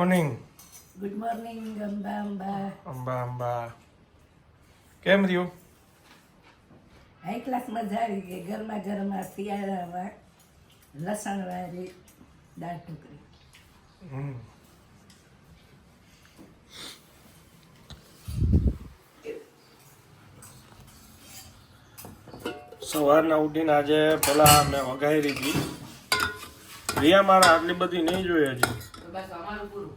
Morning good morning Amba Amba Amba Amba કેમ રહ્યું? High class મજા આવી ગઈ ગરમા ગરમા શિયાળામાં લસણ વાળી દાળ ઢોકળી. સવારના ઉઠીને આજે પેલા મેં વઘારી હતી રિયા મારા આટલી બધી નહીં જોઈએ હજી. બસ અમારું પૂરું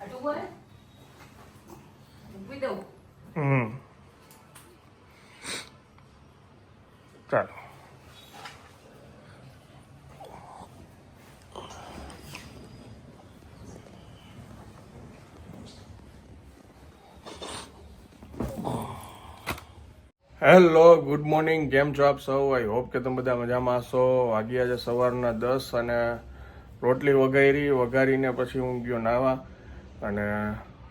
આટલું બોલે મૂકી દઉં હમ ચાલો હેલો, ગુડ મોર્નિંગ. કેમ છો આપ સૌ? આઈ હોપ કે તમે બધા મજામાં હશો. વાગ્યા છે સવારના દસ અને રોટલી વઘારી, વઘારીને પછી હું ગયો નાવા અને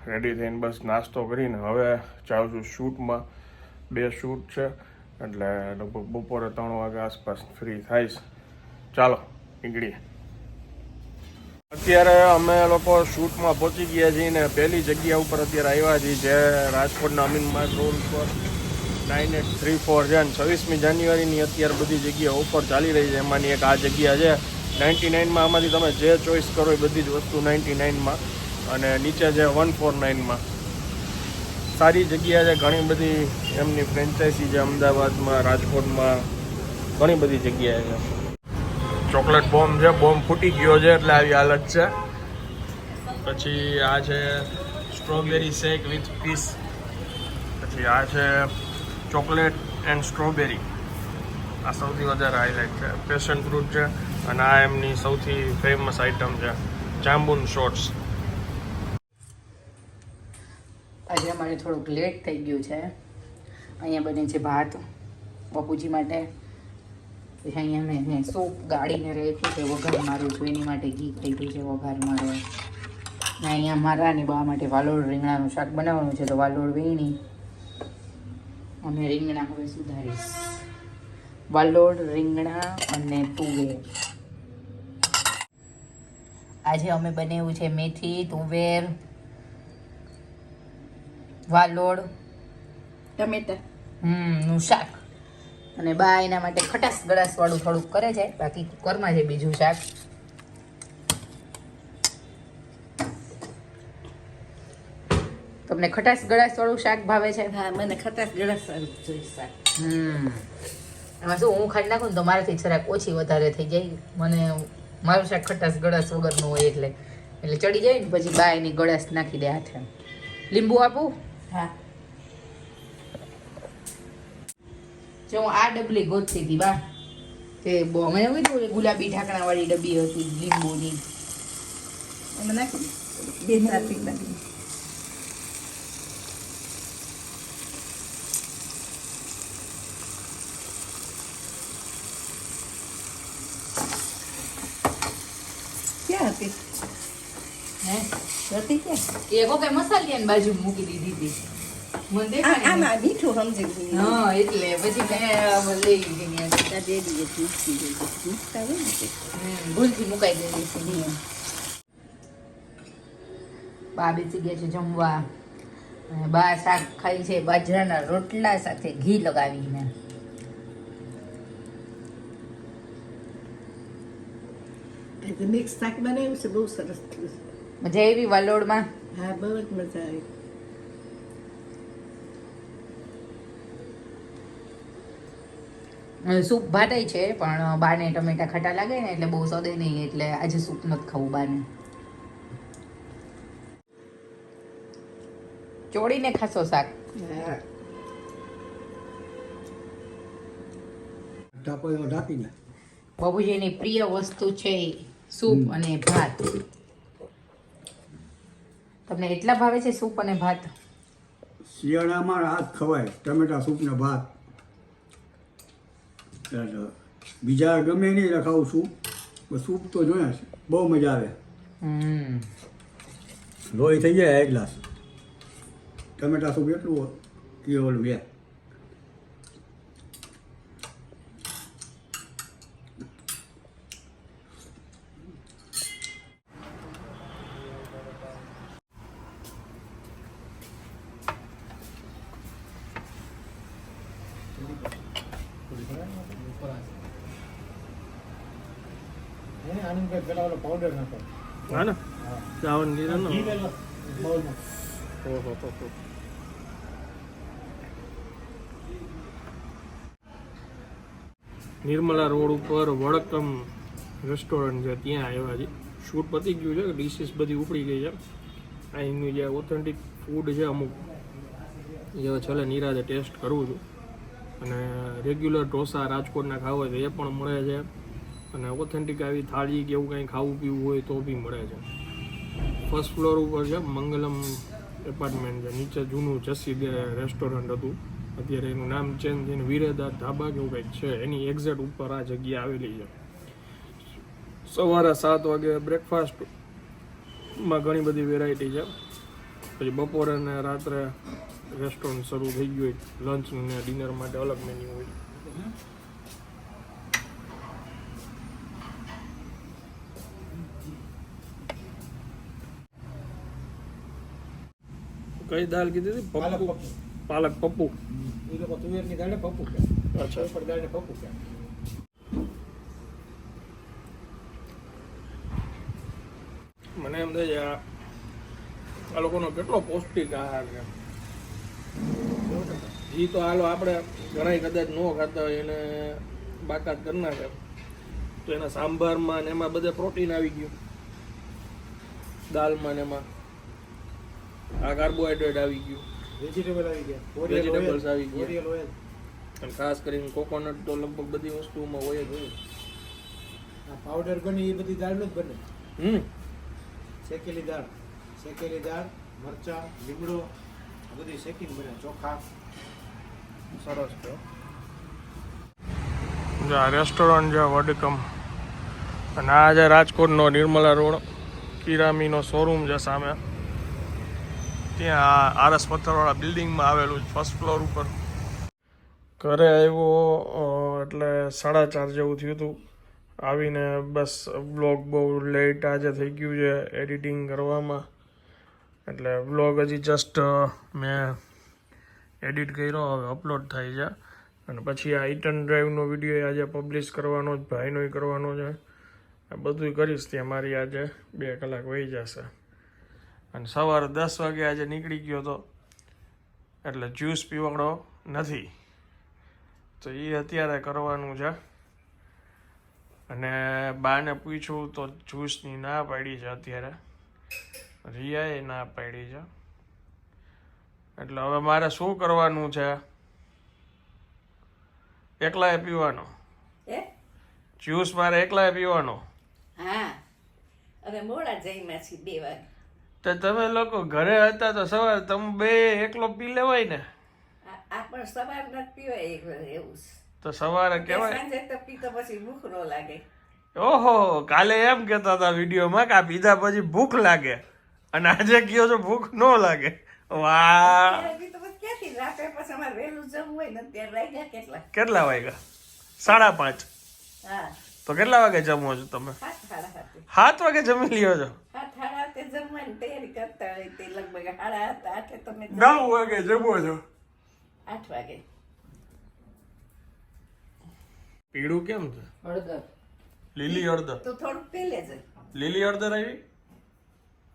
રેડી થઈને બસ નાસ્તો કરીને હવે જાઉં છું શૂટમાં. બે શૂટ છે, એટલે લગભગ બપોરે ત્રણ વાગ્યા આસપાસ ફ્રી થઈશ. ચાલો, નીકળીએ. અત્યારે અમે લોકો શૂટમાં પહોંચી ગયા છીએ ને પહેલી જગ્યા ઉપર અત્યારે આવ્યા છીએ જે રાજકોટના અમીન માર્ગ રોડ પર. નાઇન એટ થ્રી ફોર છે. અને છવ્વીસમી જાન્યુઆરીની અત્યારે બધી જગ્યા ઓફર ચાલી રહી છે. એમાંની એક આ જગ્યા છે. નાઇન્ટી નાઇનમાં આમાંથી તમે જે ચોઈસ કરો એ બધી જ વસ્તુ નાઇન્ટી નાઇનમાં અને નીચે છે વન ફોર નાઇનમાં સારી જગ્યા છે. ઘણી બધી એમની ફ્રેન્ચાઇઝી છે અમદાવાદમાં, રાજકોટમાં. ઘણી બધી જગ્યાએ છે. ચોકલેટ બોમ્બ છે. બોમ્બ ફૂટી ગયો છે એટલે આવી હાલત છે. પછી આ છે સ્ટ્રોબેરી શેક વિથ પીસ પછી આ છે ચોકલેટ એન્ડ સ્ટ્રોબેરી. આ સૌથી વધારે હાઈલાઇટ છે. પેશન ફ્રૂટ છે અને આ એમની સૌથી ફેમસ આઇટમ છે, જાંબુન શોર્ટ્સ આજે અમારે થોડુંક લેટ થઈ ગયું છે. અહીંયા બને છે ભાત, બાપુજી માટે. પછી અહીંયા મેં સૂપ ગાળીને રાખ્યું છે વઘાર મારું છું, એની માટે ઘી ખાધું છે, વઘાર મારે. અહીંયા મારા ને બા માટે વાલોડ રીંગણાનું શાક બનાવવાનું છે, તો વાલોડ વીણી. અને રીંગણા હવે સુધારીશ. વાલોડ રીંગણા અને તુવેર. આજે અમે બનાવ્યું છે મેથી તુવેર વાલોડ ટમેટા. હમનું શાક. અને બા એના માટે ખટાશ ગળાસ વાળું થોડુંક કરે છે. બાકી કુકરમાં છે બીજું શાક તમને ખટાશ ગળાશ વાળું શાક ભાવે છે? હા મને ખટાશ ગળાશ વાળું શાક. હમ. એમાં શું હું ખાઈ નાખું ને તો મારાથી જરાક ઓછી વધારે થઈ જાય. મને મારું શાક ખટાશ ગળાશ વગરનું હોય એટલે. એટલે ચડી જાય ને પછી બા એની ગળાશ નાખી દે હાથે. લીંબુ આપું? હા. જો હું આ ડબલી ગોતતી હતી બા. તે બહુ મેં એવું કીધું ગુલાબી ઢાંકણાવાળી ડબ્બી હતી લીંબુની. એમાં નાખી બે ચાર પીપા ક્યાં હે હતી ક્યાં એ કોકે મસાલિયાની બાજુ મૂકી દીધી હતી. મને દેખાય આમાં મીઠું સમજી હા એટલે પછી મેં લઈ ત્યાંથી. આ બે દિવસ મૂકી દીધું. ભૂલથી મુકાઈ દીધી છે. બા બેસી ગયા છે જમવા. બા શાક ખાઈ છે. બાજરાના રોટલા સાથે ઘી લગાવીને. એટલે મિક્સ શાક બનાવ્યું છે બહુ સરસ થયું છે. મજા આવી વાલોડમાં? હા બહુ જ મજા આવી. સૂપ ભાતાય છે પણ બાને ટમેટા ખટા લાગે ને એટલે બહુ સદે નહીં એટલે આજે સૂપ નથી ખાવું બાને. ચોળીને ખાશો શાક? હા. એવો ઢાંકીને. બાબુજીની પ્રિય વસ્તુ છે સૂપ અને ભાત. તમને એટલા ભાવે છે સૂપ અને ભાત? શિયાળામાં રાત ખવાય ટમેટા સૂપ ને ભાત. બીજા ગમે નહીં રખાવું સૂપ સૂપ તો જોયા છે બહુ મજા આવે. હમ. લોહી થઈ જાય એક ગ્લાસ ટમેટા સૂપ એટલું એ ઓલું બે આનંદભાઈ પેલા ઓલો પાવડર નાખો. હા ને? ચાવન ઘી ને? ઓહો હો હો. નિર્મલા રોડ ઉપર વડકમ રેસ્ટોરન્ટ છે ત્યાં આવ્યા છે. શૂટ પતી ગયું છે ડિશિસ બધી ઉપડી ગઈ છે. અહીંનું જે ઓથેન્ટિક ફૂડ છે અમુક એ હવે છેલ્લે નિરાજે ટેસ્ટ કરું છું. અને રેગ્યુલર ઢોસા રાજકોટના ખાવા હોય તો એ પણ મળે છે. અને ઓથેન્ટિક આવી થાળી કે એવું કંઈ ખાવું પીવું હોય તો બી મળે છે. ફર્સ્ટ ફ્લોર ઉપર છે, મંગલમ એપાર્ટમેન્ટ છે. નીચે જૂનું જસી રેસ્ટોરન્ટ હતું. અત્યારે એનું નામ ચેન્જ થઈને વીરેદાર ધાબા કેવું કંઈક છે. એની એક્ઝેક્ટ ઉપર આ જગ્યા આવેલી છે. સવારે સાત વાગે બ્રેકફાસ્ટમાં ઘણી બધી વેરાયટી છે. પછી બપોરે અને રાત્રે રેસ્ટોરન્ટ શરૂ થઈ ગયું હોય. લંચ ને ડિનર માટે અલગ મેન્યુ હોય. કઈ દાળ કીધી હતી? પાલક પપ્પુ. પાલક પપ્પુ. એ લોકો તુવેરની દાળને પપ્પુ કે અચ્છા. ઉપર દાળને પપ્પુ કે મને એમ થાય આ આ લોકોનો કેટલો પૌષ્ટિક આહાર છે. ઘી તો હાલો આપણે ઘણા કદાચ ન ખાતા હોય એને બાકાત કરી છે તો એના સાંભારમાં ને એમાં બધે પ્રોટીન આવી ગયું. દાળમાં ને એમાં. આ કાર્બોહાઈડ્રેટ આવી ગયું. વેજીટેબલ આવી ગયા. વેજીટેબલ્સ આવી ગયા. અને ખાસ કરીને કોકોનટ તો લગભગ બધી વસ્તુમાં હોય જ હોય. આ પાવડર બને એ બધી દાળનું જ બને. હમ. શેકેલી દાળ. શેકેલી દાળ મરચા લીમડો આ બધી શેકીને બને ચોખા. સરસ છે. આ રેસ્ટોરન્ટ છે વડકમ. અને આ છે રાજકોટનો નિર્મલા રોડ. કિરામીનો શોરૂમ છે સામે. ત્યાં આરસ પથ્થરવાળા બિલ્ડિંગમાં આવેલું ફર્સ્ટ ફ્લોર ઉપર. ઘરે આવ્યો એટલે સાડા ચાર જેવું થયું હતું. આવીને બસ બ્લોગ બહુ લેટ આજે થઈ ગયું છે એડિટિંગ કરવામાં. એટલે બ્લોગ હજી જસ્ટ મેં એડિટ કર્યો, હવે અપલોડ થાય છે. અને પછી આ ઇટન ડ્રાઈવનો વીડિયો આજે પબ્લિશ કરવાનો જ, ભાઈનો કરવાનો છે આ બધું કરીશ ત્યાં મારી આજે, બે કલાક વહી જશે. અને સવારે દસ વાગે આજે નીકળી ગયો તો એટલે જ્યુસ પીવાડો નથી. તો એ અત્યારે કરવાનું છે. અને બાને પૂછ્યું તો જ્યુસની ના પાડી છે અત્યારે. રિયાએ ના પાડી છે. એટલે હવે મારે શું કરવાનું છે? એકલાએ પીવાનો? જ્યુસ મારે એકલાએ પીવાનો? હા. હવે મોડા જઈમાં છીએ બે વાગે તો તમે લોકો ઘરે હતા તો સવારે તમે બે એકલો પી લેવાય ને? પણ સવાર ન પીવાય એક એવું તો સવારે કેવાય કહેવાય સાંજે તો પીતો પછી ભૂખ ન લાગે. ઓહો કાલે એમ કહેતા હતા વિડીયોમાં કે આ પીધા પછી ભૂખ લાગે. અને આજે કયો છો ભૂખ ન લાગે. વાહ. કેટલા વાગ્યા? સાડા પાંચ. હા. તો કેટલા વાગે જમો છો તમે? સાત વાગે જમી લ્યો છો? નવ વાગે જમો છો? આઠ વાગે. પીળું કેમ છે? હળદર. લીલી હળદર. તો થોડુંક પેલે છે લીલી હળદર આવી?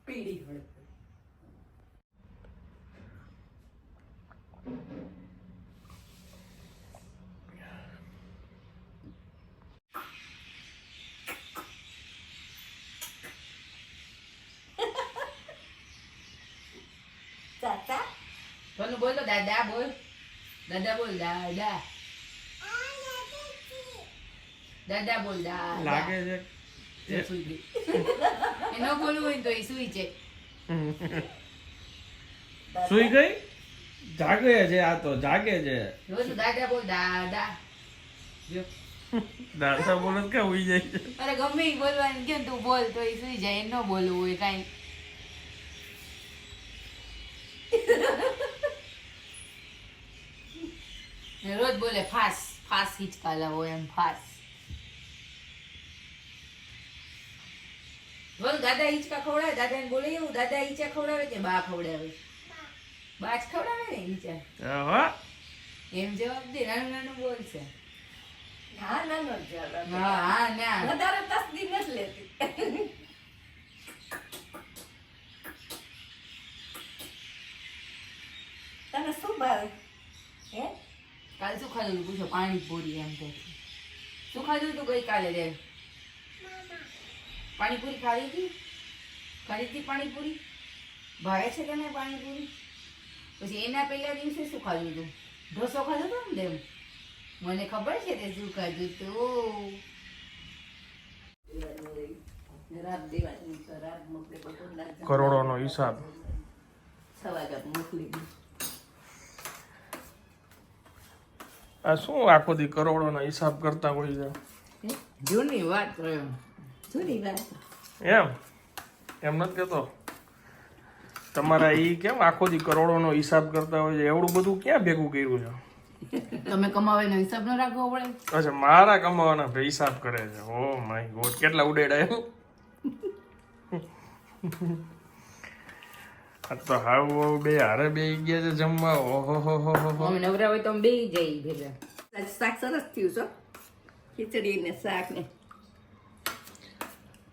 પીળી હળદર. તને બોલ તો દાદા બોલ. દાદા બોલ દાદા. દાદા બોલ દાદા. લાગે છે. એ સુઈ ગઈ. એ ન બોલવું હોય તો એ સુઈ છે સુઈ ગઈ? જાગે છે આ તો જાગે છે. રોજ દાદા બોલ દાદા. જો. દાદા બોલે કે ઉઈ જાય? છે અરે ગમે ઈ બોલવાનું કેમ તું બોલ તો એ સુઈ જાય ન બોલવું હોય કાંઈ. રોજ બોલે ફાસ ફાસ હિંચકા લાવો એમ ફાસ. બોલ દાદા હિંચકા ખવડાવે? દાદાને બોલે એવું? દાદા હિંચા ખવડાવે કે બા ખવડાવે? બા જ ખવડાવે ને હિંચા એમ જવાબ દે નાનું નાનું બોલશે હા નાનો જવાબ હા હા ના. વધારે તસ્દી નથી લેતી. તને શું ભાવે? હે? કાલે શું ખાધું હતું પૂછો પાણીપુરી એમ કે શું ખાધું હતું ગઈકાલે રે. પાણીપુરી ખાધી હતી? ખાધી હતી પાણીપુરી? ભાવે છે તને પાણીપુરી? પછી એના પહેલા દિવસે શું ખાધું હતું? ઢોસો ખાધો હતો ને એમ મને ખબર છે તે શું ખાધું હતું તો. કરોડોનો હિસાબ. છ વાગ્યા મોકલી દી. આ શું આખો દી કરોડોનો હિસાબ કરતા હોય છે? જૂની વાત જૂની વાત? એમ? એમ નથી કહેતો તમારા ઈ કેમ આખો દી કરોડોનો હિસાબ કરતા હોય છે? એવડું બધું ક્યાં ભેગું કર્યું છે? તમે કમાવાનો હિસાબ ન રાખવો પડે? અચ્છા મારા કમાવાના ભાઈ હિસાબ કરે છે. ઓ માય ગોડ કેટલા ઉડેડા આ તો હાવ બે હારે બે ગયા છે જમવા. ઓહો હો હો હો હો. અમે નવરા હોય તો બે જઈ ભેગા. શાક સરસ થયું છે ખીચડી ને શાક ને.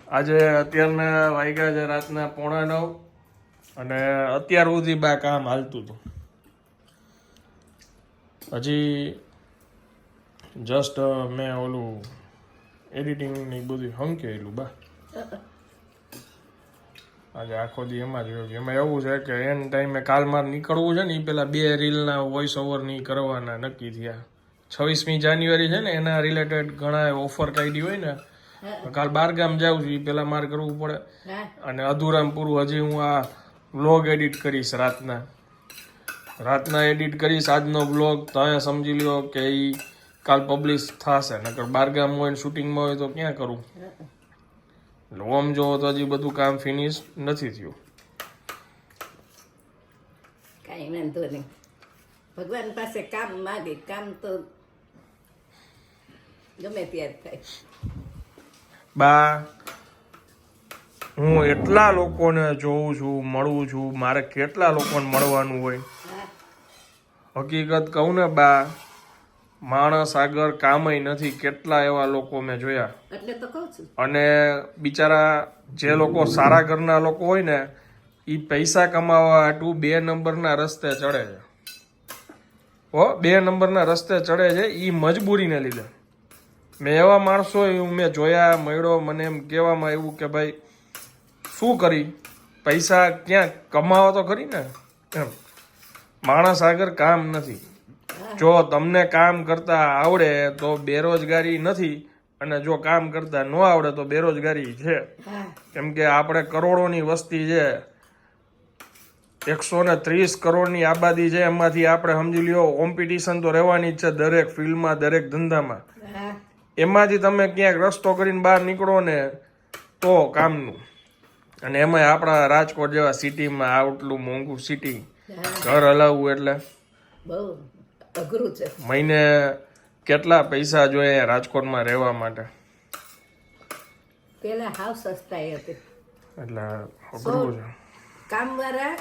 આજે અત્યારના વાગ્યા છે રાતના પોણા નવ અને અત્યાર સુધી બા કામ હાલતું હતું. હજી જસ્ટ મેં ઓલું એડિટિંગ ને બધું હંકેલું બા. આજે આખો દી એમાં જ રહ્યો છે. એમાં એવું છે કે એન ટાઈમે કાલ માર નીકળવું છે ને એ પેલા બે રીલના વોઇસ ઓવરની કરવાના નક્કી થયા. છવ્વીસમી જાન્યુઆરી છે ને એના રિલેટેડ ઘણા ઓફર કાઢી હોય ને કાલ બાર ગામ જાઉં છું એ પેલા મારે કરવું પડે. અને અધૂરામ પૂરું હજી હું આ વ્લોગ એડિટ કરીશ રાતના. રાતના એડિટ કરીશ આજનો વ્લોગ તમે સમજી લ્યો કે એ કાલ પબ્લિશ થશે. નકર બારગામ હોય ને શૂટિંગમાં હોય તો ક્યાં કરું? એટલે ઓમ જોવો તો હજી બધું કામ ફિનિશ નથી થયું. કાંઈ વાંધો નહીં. ભગવાન પાસે કામ માગે કામ તો ગમે ત્યારે થાય. બા હું એટલા લોકોને જોઉં છું મળું છું મારે કેટલા લોકોને મળવાનું હોય? હકીકત કહું ને બા માણસ આગળ કામય નથી કેટલા એવા લોકો મેં જોયા. એટલે તો કહું છું. અને બિચારા જે લોકો સારા ઘરના લોકો હોય ને એ પૈસા કમાવા હાટું બે નંબરના રસ્તે ચડે છે. હો બે નંબરના રસ્તે ચડે છે એ મજબૂરીને લીધે. મેં એવા માણસો મેં જોયા મળ્યો મને એમ કહેવામાં આવ્યું કે ભાઈ શું કરી? પૈસા ક્યાં કમાવા તો ખરી ને? એમ. માણસ આગળ કામ નથી. જો તમને કામ કરતા આવડે તો બેરોજગારી નથી અને જો કામ કરતા ન આવડે તો બેરોજગારી છે. કેમ કે આપણે કરોડોની વસ્તી છે. એકસો ને ત્રીસ કરોડની આબાદી છે એમાંથી આપણે સમજી લ્યો કોમ્પિટિશન તો રહેવાની જ છે દરેક ફિલ્ડમાં દરેક ધંધામાં. એમાંથી તમે ક્યાંક રસ્તો કરીને બહાર નીકળો ને તો કામનું. અને એમાંય આપણા રાજકોટ જેવા સિટીમાં આટલું મોંઘું સિટી ઘર હલાવવું એટલે. બહુ. અઘરું છે. મહિને કેટલા પૈસા જોઈએ રાજકોટમાં રહેવા માટે? પેલા હાવ સસ્તા હતી. એટલે અઘરું છે. કામવાળા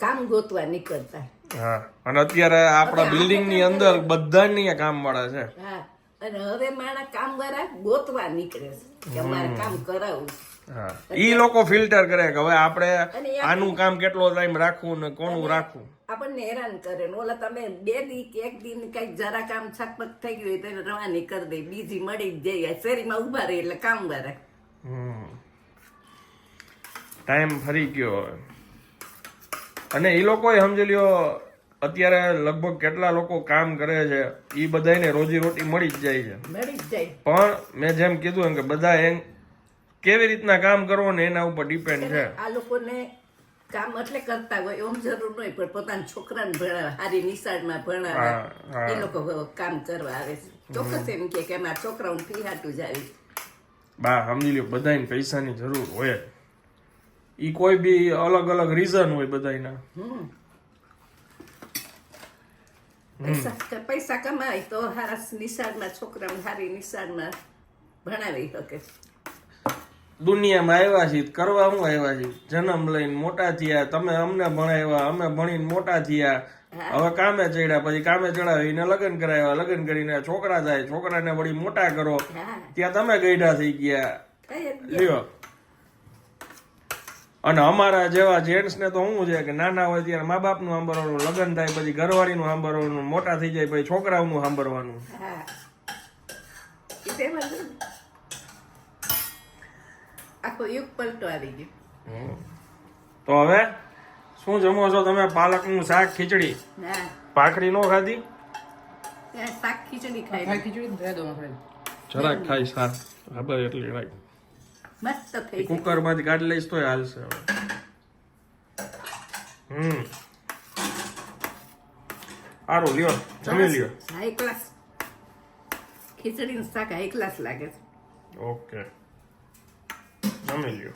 કામ ગોતવા નીકળતા. હા અને અત્યારે આપણા બિલ્ડિંગની અંદર બધાની કામ વાળા છે. હા અને હવે કામ વાળા ગોતવા નીકળે છે કે મારે કામ કરાવવું હા. ઈ લોકો ફિલ્ટર કરે કે હવે આપણે આનું કામ કેટલો ટાઈમ રાખવું ને કોનું રાખવું? આપણને હેરાન કરે ને ઓલા તમે બે દી કે એક દિન કંઈક જરા કામ છકપક થઈ ગયું હોય તો રવાની કરી દે બીજી મળી જ જાય. શેરીમાં ઊભા રહે એટલે કામ કરે. ટાઈમ ફરી ગયો અને એ લોકોએ સમજી લ્યો અત્યારે લગભગ કેટલા લોકો કામ કરે છે એ બધાને રોજી રોટી મળી જ જાય છે. મળી જ જાય. પણ મેં જેમ કીધું એમ કે બધા કેવી રીતના કામ કરવો ને એના ઉપર ડિપેન્ડ છે. આ લોકોને કામ એટલે કરતા હોય એમ જરૂર નહીં પણ પોતાના છોકરાને ભણાવે સારી નિશાળમાં ભણાવે. એ લોકો કામ કરવા આવે છે. ચોક્કસ એમ કે કે મારા છોકરાઓને ફી હાટું જ આવી. બા સમજી લ્યો બધાને પૈસાની જરૂર હોય. ઈ કોઈ બી અલગ અલગ રીઝન હોય બધાના પૈસા કમાય તો સારા નિશાળમાં છોકરાને સારી નિશાળમાં ભણાવી શકે. દુનિયામાં આવ્યા છીએ કરવા હું આવ્યા છીએ? જન્મ લઈને મોટા થયા તમે અમને ભણાવ્યા અમે ભણીને મોટા થયા. હવે કામે ચડ્યા પછી કામે ચડાવીને લગ્ન કરાવ્યા લગ્ન કરીને છોકરા થાય છોકરાને વળી મોટા કરો. ત્યાં તમે ગઈઢા થઈ ગયા. લ્યો. અને અમારા જેવા જેન્ટ્સ ને તો શું છે કે નાના હોય ત્યારે મા બાપનું સાંભળવાનું લગ્ન થાય પછી ઘરવાળી નું સાંભળવાનું મોટા થઈ જાય પછી છોકરાઓનું સાંભળવાનું હા ઈ તો એમ જ હોય ને. આખો યુગ પલટો આવી ગયો તો હવે શું જમો છો તમે? પાલકનું શાક ખીચડી? ના. ભાખરી નો ખાધી? શાક ખીચડી ખાઈ ખાઈ ખીચડી ને જરાક ખાઈ શાક. ખબર એટલી રાખ મસ્ત થઈ કુકરમાંથી કાઢી લઈશ તોય હાલશે હવે. હમ. સારું લ્યો જમી લ્યો. હાઈ ક્લાસ ખીચડીનું શાક હાઈ ક્લાસ લાગે છે. ઓકે. જમી લ્યો